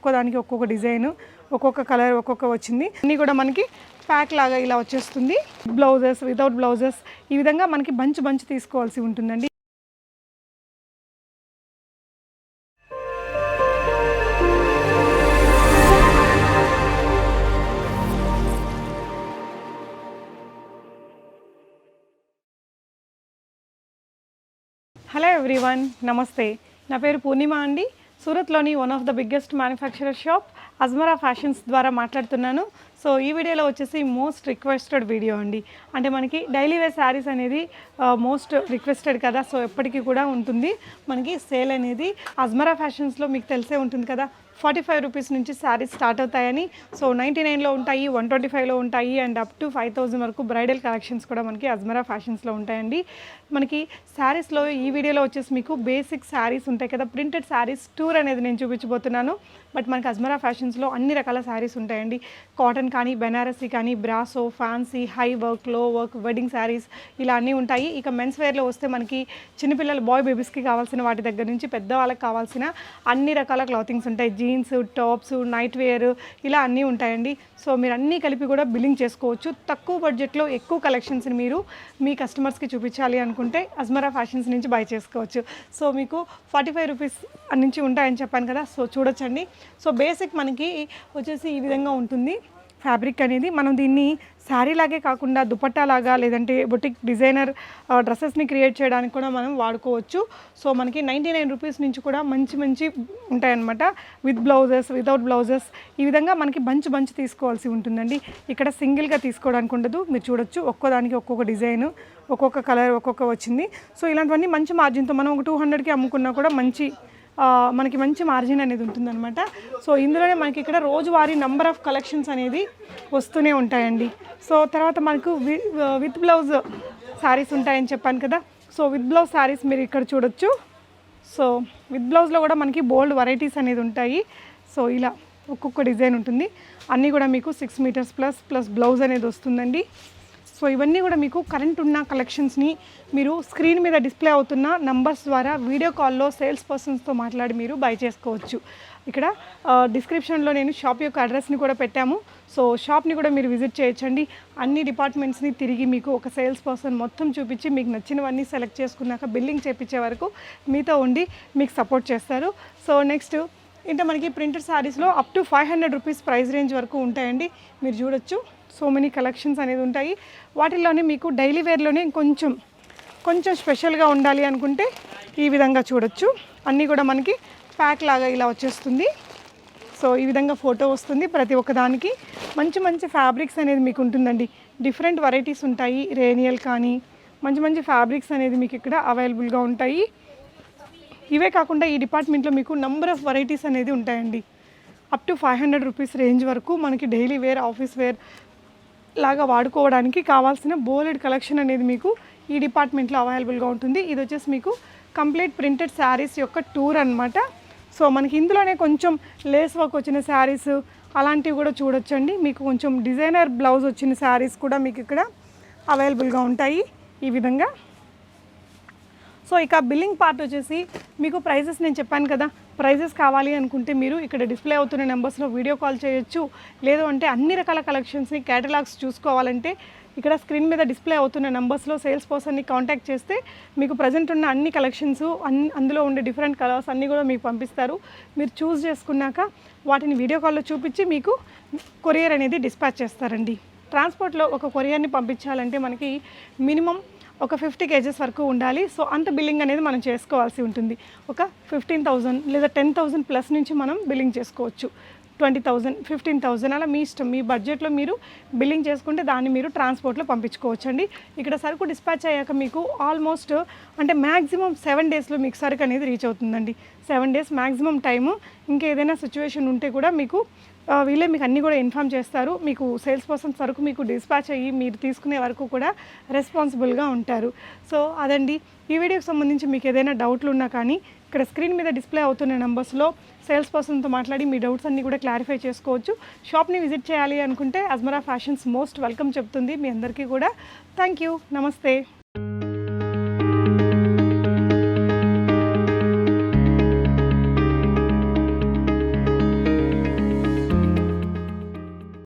ఒక్కోదానికి ఒక్కొక్క డిజైన్ ఒక్కొక్క కలర్ ఒక్కొక్క వచ్చింది. అన్నీ కూడా మనకి ప్యాక్ లాగా ఇలా వచ్చేస్తుంది. బ్లౌజెస్ వితౌట్ బ్లౌజెస్ ఈ విధంగా మనకి బంచ్ బంచ్ తీసుకోవాల్సి ఉంటుందండి. హలో ఎవ్రీవన్ నమస్తే. నా పేరు పూర్ణిమ అండి. సూరత్లోని one of the biggest manufacturer shop Ajmera fashions ద్వారా మాట్లాడుతున్నాను. సో ఈ వీడియోలో వచ్చేసి మోస్ట్ రిక్వెస్టెడ్ వీడియో అండి. అంటే మనకి డైలీ వేర్ శారీస్ అనేది మోస్ట్ రిక్వెస్టెడ్ కదా. సో ఎప్పటికీ కూడా ఉంటుంది. మనకి సేల్ అనేది అజ్మరా ఫ్యాషన్స్లో మీకు తెలిసే ఉంటుంది కదా. ఫార్టీ ఫైవ్ రూపీస్ నుంచి శారీస్ స్టార్ట్ అవుతాయని. సో నైంటీ నైన్లో ఉంటాయి వన్ ట్వంటీ ఫైవ్లో ఉంటాయి and up to five thousand వరకు బ్రైడల్ కలెక్షన్స్ కూడా మనకి అజ్మరా ఫ్యాషన్స్లో ఉంటాయండి. మనకి శారీస్లో ఈ వీడియోలో వచ్చేసి మీకు బేసిక్ శారీస్ ఉంటాయి కదా ప్రింటెడ్ శారీస్ టూర్ అనేది నేను చూపించబోతున్నాను. బట్ మనకి అజ్మరా ఫ్యాషన్స్లో అన్ని రకాల శారీస్ ఉంటాయండి. కాటన్ కానీ బెనారసీ కానీ బ్రాసో ఫ్యాన్సీ హై వర్క్లో వర్క్ వెడ్డింగ్ శారీస్ ఇలా అన్నీ ఉంటాయి. ఇక మెన్స్ వేర్లో వస్తే మనకి చిన్నపిల్లల బాయ్ బేబీస్కి కావాల్సిన వాటి దగ్గర నుంచి పెద్దవాళ్ళకి కావాల్సిన అన్ని రకాల క్లాతింగ్స్ ఉంటాయి. జీన్స్ టాప్స్ నైట్ వేర్ ఇలా అన్నీ ఉంటాయండి. సో మీరు అన్నీ కలిపి కూడా బిల్లింగ్ చేసుకోవచ్చు. తక్కువ బడ్జెట్లో ఎక్కువ కలెక్షన్స్ని మీరు మీ కస్టమర్స్కి చూపించాలి అనుకుంటే అజ్మరా ఫ్యాషన్స్ నుంచి బై చేసుకోవచ్చు. సో మీకు ఫార్టీ ఫైవ్ రూపీస్ నుంచి ఉంటాయని చెప్పాను కదా. సో చూడొచ్చండి. సో బేసిక్ మనకి వచ్చేసి ఈ విధంగా ఉంటుంది. ఫ్యాబ్రిక్ అనేది మనం దీన్ని శారీ లాగే కాకుండా దుపట్టా లాగా లేదంటే బొటిక్ డిజైనర్ డ్రెస్సెస్ని క్రియేట్ చేయడానికి కూడా మనం వాడుకోవచ్చు. సో మనకి నైంటీ నైన్ రూపీస్ నుంచి కూడా మంచి మంచి ఉంటాయన్నమాట. విత్ బ్లౌజెస్ వితౌట్ బ్లౌజెస్ ఈ విధంగా మనకి బంచ్ బంచ్ తీసుకోవాల్సి ఉంటుందండి. ఇక్కడ సింగిల్గా తీసుకోవడానికి ఉండదు. మీరు చూడొచ్చు ఒక్కోదానికి ఒక్కొక్క డిజైన్ ఒక్కొక్క కలర్ ఒక్కొక్క వచ్చింది. సో ఇలాంటివన్నీ మంచి మార్జిన్తో మనం ఒక టూ హండ్రెడ్కి అమ్ముకున్నా కూడా మంచి మనకి మంచి మార్జిన్ అనేది ఉంటుందన్నమాట. సో ఇందులోనే మనకి ఇక్కడ రోజువారీ నంబర్ ఆఫ్ కలెక్షన్స్ అనేది వస్తూనే ఉంటాయండి. సో తర్వాత మనకు వి- విత్ బ్లౌజ్ శారీస్ ఉంటాయని చెప్పాను కదా. సో విత్ బ్లౌజ్ శారీస్ మీరు ఇక్కడ చూడొచ్చు. సో విత్ బ్లౌజ్లో కూడా మనకి బోల్డ్ వెరైటీస్ అనేది ఉంటాయి. సో ఇలా ఒక్కొక్క డిజైన్ ఉంటుంది. అన్నీ కూడా మీకు six meters plus plus blouse అనేది వస్తుందండి. సో ఇవన్నీ కూడా మీకు కరెంట్ ఉన్న కలెక్షన్స్ని మీరు స్క్రీన్ మీద డిస్ప్లే అవుతున్న నంబర్స్ ద్వారా వీడియో కాల్లో సేల్స్ పర్సన్స్తో మాట్లాడి మీరు బై చేసుకోవచ్చు. ఇక్కడ డిస్క్రిప్షన్లో నేను షాప్ యొక్క అడ్రస్ని కూడా పెట్టాము. సో షాప్ని కూడా మీరు విజిట్ చేయొచ్చండి. అన్ని డిపార్ట్మెంట్స్ని తిరిగి మీకు ఒక సేల్స్ పర్సన్ మొత్తం చూపించి మీకు నచ్చినవన్నీ సెలెక్ట్ చేసుకున్నాక బిల్లింగ్ చేపించే వరకు మీతో ఉండి మీకు సపోర్ట్ చేస్తారు. సో నెక్స్ట్ ఇంకా మనకి ప్రింటెడ్ శారీస్లో up to five hundred rupees price range వరకు ఉంటాయండి. మీరు చూడొచ్చు. సో మెనీ కలెక్షన్స్ అనేది ఉంటాయి. వాటిల్లోనే మీకు డైలీ వేర్లోనే కొంచెం కొంచెం స్పెషల్గా ఉండాలి అనుకుంటే ఈ విధంగా చూడొచ్చు. అన్నీ కూడా మనకి ప్యాక్ లాగా ఇలా వచ్చేస్తుంది. సో ఈ విధంగా ఫోటో వస్తుంది ప్రతి ఒక్కదానికి మంచి మంచి ఫ్యాబ్రిక్స్ అనేది మీకు ఉంటుందండి. డిఫరెంట్ వెరైటీస్ ఉంటాయి. రేనియల్ కానీ మంచి మంచి ఫ్యాబ్రిక్స్ అనేది మీకు ఇక్కడ అవైలబుల్గా ఉంటాయి. ఇవే కాకుండా ఈ డిపార్ట్మెంట్లో మీకు నంబర్ ఆఫ్ వెరైటీస్ అనేది ఉంటాయండి. Up to five hundred rupees range వరకు మనకి డైలీ వేర్ ఆఫీస్ వేర్ లాగా వాడుకోవడానికి కావాల్సిన బోలెడ్ కలెక్షన్ అనేది మీకు ఈ డిపార్ట్మెంట్లో అవైలబుల్గా ఉంటుంది. ఇది వచ్చేసి మీకు కంప్లీట్ ప్రింటెడ్ శారీస్ యొక్క టూర్ అన్నమాట. సో మనకి ఇందులోనే కొంచెం లేస్ వర్క్ వచ్చిన శారీస్ అలాంటివి కూడా చూడొచ్చండి. మీకు కొంచెం డిజైనర్ బ్లౌజ్ వచ్చిన శారీస్ కూడా మీకు ఇక్కడ అవైలబుల్గా ఉంటాయి ఈ విధంగా. సో ఇక బిల్లింగ్ పార్ట్ వచ్చేసి మీకు ప్రైజెస్ నేను చెప్పాను కదా. ప్రైజెస్ కావాలి అనుకుంటే మీరు ఇక్కడ డిస్ప్లే అవుతున్న నెంబర్స్లో వీడియో కాల్ చేయొచ్చు. లేదు అంటే అన్ని రకాల కలెక్షన్స్ని క్యాటలాగ్స్ చూసుకోవాలంటే ఇక్కడ స్క్రీన్ మీద డిస్ప్లే అవుతున్న నెంబర్స్లో సేల్స్ పర్సన్ని కాంటాక్ట్ చేస్తే మీకు ప్రజెంట్ ఉన్న అన్ని కలెక్షన్స్ అన్ని అందులో ఉండే డిఫరెంట్ కలర్స్ అన్నీ కూడా మీకు పంపిస్తారు. మీరు చూస్ చేసుకున్నాక వాటిని వీడియో కాల్లో చూపించి మీకు కొరియర్ అనేది డిస్పాచ్ చేస్తారండి. ట్రాన్స్పోర్ట్లో ఒక కొరియర్ని పంపించాలంటే మనకి మినిమం ఒక ఫిఫ్టీ కేజెస్ వరకు ఉండాలి. సో అంత బిల్లింగ్ అనేది మనం చేసుకోవాల్సి ఉంటుంది. ఒక ఫిఫ్టీన్ థౌజండ్ లేదా టెన్ థౌజండ్ ప్లస్ నుంచి మనం బిల్లింగ్ చేసుకోవచ్చు. ట్వంటీ థౌజండ్ ఫిఫ్టీన్ థౌజండ్ అలా మీ ఇష్టం. మీ బడ్జెట్లో మీరు బిల్లింగ్ చేసుకుంటే దాన్ని మీరు ట్రాన్స్పోర్ట్లో పంపించుకోవచ్చు అండి ఇక్కడ సరుకు డిస్పాచ్ అయ్యాక మీకు ఆల్మోస్ట్ అంటే మ్యాక్సిమం సెవెన్ డేస్లో మీకు సరుకు అనేది రీచ్ అవుతుందండి. Seven days maximum time. ఇంకేదైనా సిచ్యువేషన్ ఉంటే కూడా మీకు వీళ్ళే మీకు అన్నీ కూడా ఇన్ఫామ్ చేస్తారు. మీకు సేల్స్ పర్సన్ సరుకు మీకు డిస్పాచ్ అయ్యి మీరు తీసుకునే వరకు కూడా రెస్పాన్సిబుల్గా ఉంటారు. సో అదండి. ఈ వీడియోకి సంబంధించి మీకు ఏదైనా డౌట్లు ఉన్నా కానీ ఇక్కడ స్క్రీన్ మీద డిస్ప్లే అవుతున్న నెంబర్స్లో సేల్స్ పర్సన్తో మాట్లాడి మీ డౌట్స్ అన్నీ కూడా క్లారిఫై చేసుకోవచ్చు. షాప్ని విజిట్ చేయాలి అనుకుంటే అజ్మరా ఫ్యాషన్స్ మోస్ట్ వెల్కమ్ చెప్తుంది మీ అందరికీ కూడా. థ్యాంక్ యూ నమస్తే.